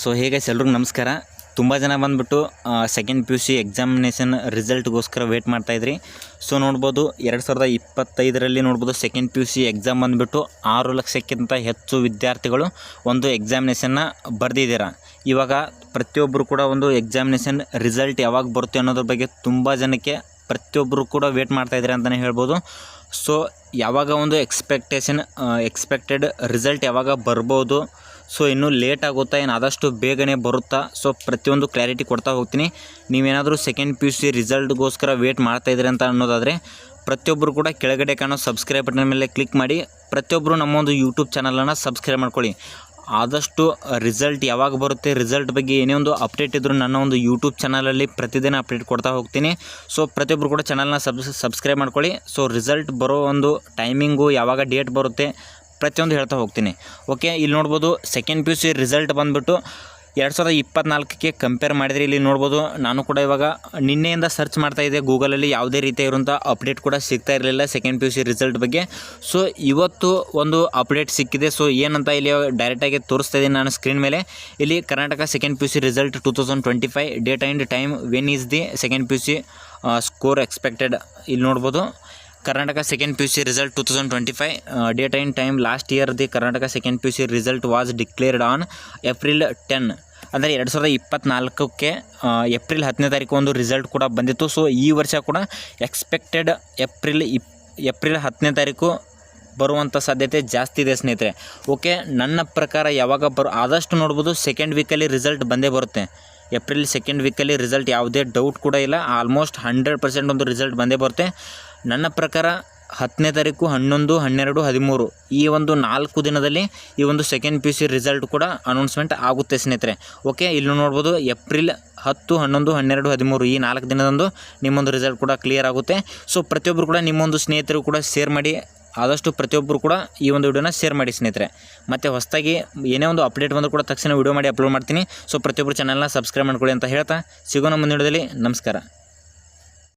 So ಹೇಗೆ ಎಲ್ರಿಗೂ ನಮಸ್ಕಾರ. ತುಂಬ ಜನ ಬಂದುಬಿಟ್ಟು second P U C examination ರಿಸಲ್ಟ್ಗೋಸ್ಕರ wait ಮಾಡ್ತಾಯಿದ್ರಿ ಸೊ ನೋಡ್ಬೋದು, ಎರಡು ಸಾವಿರದ ಇಪ್ಪತ್ತೈದರಲ್ಲಿ ನೋಡ್ಬೋದು second P U C exam ಬಂದುಬಿಟ್ಟು ಆರು ಲಕ್ಷಕ್ಕಿಂತ ಹೆಚ್ಚು ವಿದ್ಯಾರ್ಥಿಗಳು ಒಂದು ಎಕ್ಸಾಮಿನೇಷನ್ನ ಬರೆದಿದ್ದೀರ. ಇವಾಗ ಪ್ರತಿಯೊಬ್ಬರು ಕೂಡ ಒಂದು ಎಕ್ಸಾಮಿನೇಷನ್ ರಿಸಲ್ಟ್ ಯಾವಾಗ ಬರುತ್ತೆ ಅನ್ನೋದ್ರ ಬಗ್ಗೆ ತುಂಬ ಜನಕ್ಕೆ ಪ್ರತಿಯೊಬ್ಬರು ಕೂಡ ವೇಟ್ ಮಾಡ್ತಾಯಿದ್ದಾರೆ ಅಂತಲೇ ಹೇಳ್ಬೋದು. ಸೊ ಯಾವಾಗ ಒಂದು ಎಕ್ಸ್ಪೆಕ್ಟೇಷನ್ ಎಕ್ಸ್ಪೆಕ್ಟೆಡ್ ರಿಸಲ್ಟ್ ಯಾವಾಗ ಬರ್ಬೋದು ಸೊ ಇನ್ನೂ ಲೇಟ್ ಆಗುತ್ತಾ ಏನು ಆದಷ್ಟು ಬೇಗನೆ ಬರುತ್ತಾ ಸೊ ಪ್ರತಿಯೊಂದು ಕ್ಲಾರಿಟಿ ಕೊಡ್ತಾ ಹೋಗ್ತೀನಿ. ನೀವೇನಾದರೂ ಸೆಕೆಂಡ್ ಪಿ ಯು ಸಿ ರಿಸಲ್ಟ್ಗೋಸ್ಕರ ವೇಟ್ ಮಾಡ್ತಾಯಿದ್ರಿ ಅಂತ ಅನ್ನೋದಾದರೆ ಪ್ರತಿಯೊಬ್ಬರು ಕೂಡ ಕೆಳಗಡೆ ಕಾಣೋ ಸಬ್ಸ್ಕ್ರೈಬ್ ಬಟನ್ ಮೇಲೆ ಕ್ಲಿಕ್ ಮಾಡಿ ಪ್ರತಿಯೊಬ್ಬರು ನಮ್ಮೊಂದು ಯೂಟ್ಯೂಬ್ ಚಾನಲನ್ನು ಸಬ್ಸ್ಕ್ರೈಬ್ ಮಾಡ್ಕೊಳ್ಳಿ. ಆದಷ್ಟು ರಿಸಲ್ಟ್ ಯಾವಾಗ ಬರುತ್ತೆ ರಿಸಲ್ಟ್ ಬಗ್ಗೆ ಏನೇ ಒಂದು ಅಪ್ಡೇಟ್ ಇದ್ದರೂ ನನ್ನ ಒಂದು ಯೂಟ್ಯೂಬ್ ಚಾನಲಲ್ಲಿ ಪ್ರತಿದಿನ ಅಪ್ಡೇಟ್ ಕೊಡ್ತಾ ಹೋಗ್ತೀನಿ. ಸೊ ಪ್ರತಿಯೊಬ್ಬರು ಕೂಡ ಚಾನಲ್ನ ಸಬ್ ಸಬ್ಸ್ಕ್ರೈಬ್ ಮಾಡ್ಕೊಳ್ಳಿ. ಸೊ ರಿಸಲ್ಟ್ ಬರೋ ಒಂದು ಟೈಮಿಂಗು ಯಾವಾಗ ಡೇಟ್ ಬರುತ್ತೆ ಪ್ರತಿಯೊಂದು ಹೇಳ್ತಾ ಹೋಗ್ತೀನಿ. ಓಕೆ ಇಲ್ಲಿ ನೋಡ್ಬೋದು second P U C result ಬಂದುಬಿಟ್ಟು ಎರಡು ಸಾವಿರದ ಇಪ್ಪತ್ನಾಲ್ಕಕ್ಕೆ ಕಂಪೇರ್ ಮಾಡಿದರೆ ಇಲ್ಲಿ ನೋಡ್ಬೋದು, ನಾನು ಕೂಡ ಇವಾಗ ನಿನ್ನೆಯಿಂದ ಸರ್ಚ್ ಮಾಡ್ತಾ ಇದ್ದೆ, ಗೂಗಲಲ್ಲಿ ಯಾವುದೇ ರೀತಿಯಾಗಿರುವಂಥ ಅಪ್ಡೇಟ್ ಕೂಡ ಸಿಗ್ತಾ ಇರಲಿಲ್ಲ second P U C result ಬಗ್ಗೆ. ಸೊ ಇವತ್ತು ಒಂದು ಅಪ್ಡೇಟ್ ಸಿಕ್ಕಿದೆ. ಸೊ ಏನಂತ ಇಲ್ಲಿ ಡೈರೆಕ್ಟಾಗಿ ತೋರಿಸ್ತಾ ಇದ್ದೀನಿ ನಾನು ಸ್ಕ್ರೀನ್ ಮೇಲೆ. ಇಲ್ಲಿ Karnataka second P U C result two thousand twenty five date and time when is the second P U C score expected ಇಲ್ಲಿ ನೋಡ್ಬೋದು. Thousand twenty five date and time last year the Karnataka second P U C result was declared on April ten ಅಂದರೆ ಎರಡು ಸಾವಿರದ ಇಪ್ಪತ್ನಾಲ್ಕಕ್ಕೆ April ಹತ್ತನೇ ತಾರೀಕು ಒಂದು result ಕೂಡ ಬಂದಿತ್ತು. ಸೊ ಈ ವರ್ಷ ಕೂಡ ಎಕ್ಸ್ಪೆಕ್ಟೆಡ್ ಏಪ್ರಿಲ್ ಇಪ್ ಏಪ್ರಿಲ್ ಹತ್ತನೇ ತಾರೀಕು ಬರುವಂಥ ಸಾಧ್ಯತೆ ಜಾಸ್ತಿ ಇದೆ ಸ್ನೇಹಿತರೆ. ಓಕೆ ನನ್ನ ಪ್ರಕಾರ ಯಾವಾಗ ಬರೋ, ಆದಷ್ಟು ನೋಡ್ಬೋದು ಸೆಕೆಂಡ್ ವೀಕಲ್ಲಿ ರಿಸಲ್ಟ್ ಬಂದೇ ಬರುತ್ತೆ. ಏಪ್ರಿಲ್ ಸೆಕೆಂಡ್ ವೀಕಲ್ಲಿ ರಿಸಲ್ಟ್ ಯಾವುದೇ ಡೌಟ್ ಕೂಡ ಇಲ್ಲ. ಆಲ್ಮೋಸ್ಟ್ ಹಂಡ್ರೆಡ್ ಪರ್ಸೆಂಟ್ ಒಂದು ರಿಸಲ್ಟ್ ಬಂದೇ ಬರುತ್ತೆ. ನನ್ನ ಪ್ರಕಾರ ಹತ್ತನೇ ತಾರೀಕು, ಹನ್ನೊಂದು, ಹನ್ನೆರಡು, ಹದಿಮೂರು ಈ ಒಂದು ನಾಲ್ಕು ದಿನದಲ್ಲಿ ಈ ಒಂದು second P U C result ಕೂಡ ಅನೌನ್ಸ್ಮೆಂಟ್ ಆಗುತ್ತೆ ಸ್ನೇಹಿತರೆ. ಓಕೆ ಇಲ್ಲಿ ನೋಡ್ಬೋದು ಏಪ್ರಿಲ್ ಹತ್ತು, ಹನ್ನೊಂದು, ಹನ್ನೆರಡು, ಹದಿಮೂರು ಈ ನಾಲ್ಕು ದಿನದಂದು ನಿಮ್ಮೊಂದು ರಿಸಲ್ಟ್ ಕೂಡ ಕ್ಲಿಯರ್ ಆಗುತ್ತೆ. ಸೊ ಪ್ರತಿಯೊಬ್ಬರು ಕೂಡ ನಿಮ್ಮೊಂದು ಸ್ನೇಹಿತರು ಕೂಡ ಶೇರ್ ಮಾಡಿ, ಆದಷ್ಟು ಪ್ರತಿಯೊಬ್ಬರು ಕೂಡ ಈ ಒಂದು ವಿಡಿಯೋನ ಶೇರ್ ಮಾಡಿ ಸ್ನೇಹಿತರೆ. ಮತ್ತು ಹೊಸದಾಗಿ ಏನೇ ಒಂದು ಅಪ್ಡೇಟ್ ಬಂದರೂ ಕೂಡ ತಕ್ಷಣ ವಿಡಿಯೋ ಮಾಡಿ ಅಪ್ಲೋಡ್ ಮಾಡ್ತೀನಿ. ಸೊ ಪ್ರತಿಯೊಬ್ಬರು ಚಾನಲ್ನ ಸಬ್ಸ್ಕ್ರೈಬ್ ಮಾಡ್ಕೊಳ್ಳಿ ಅಂತ ಹೇಳ್ತಾ, ಸಿಗೋಣ ಮುಂದಿನ ವಿಡಿಯೋದಲ್ಲಿ ನಮಸ್ಕಾರ.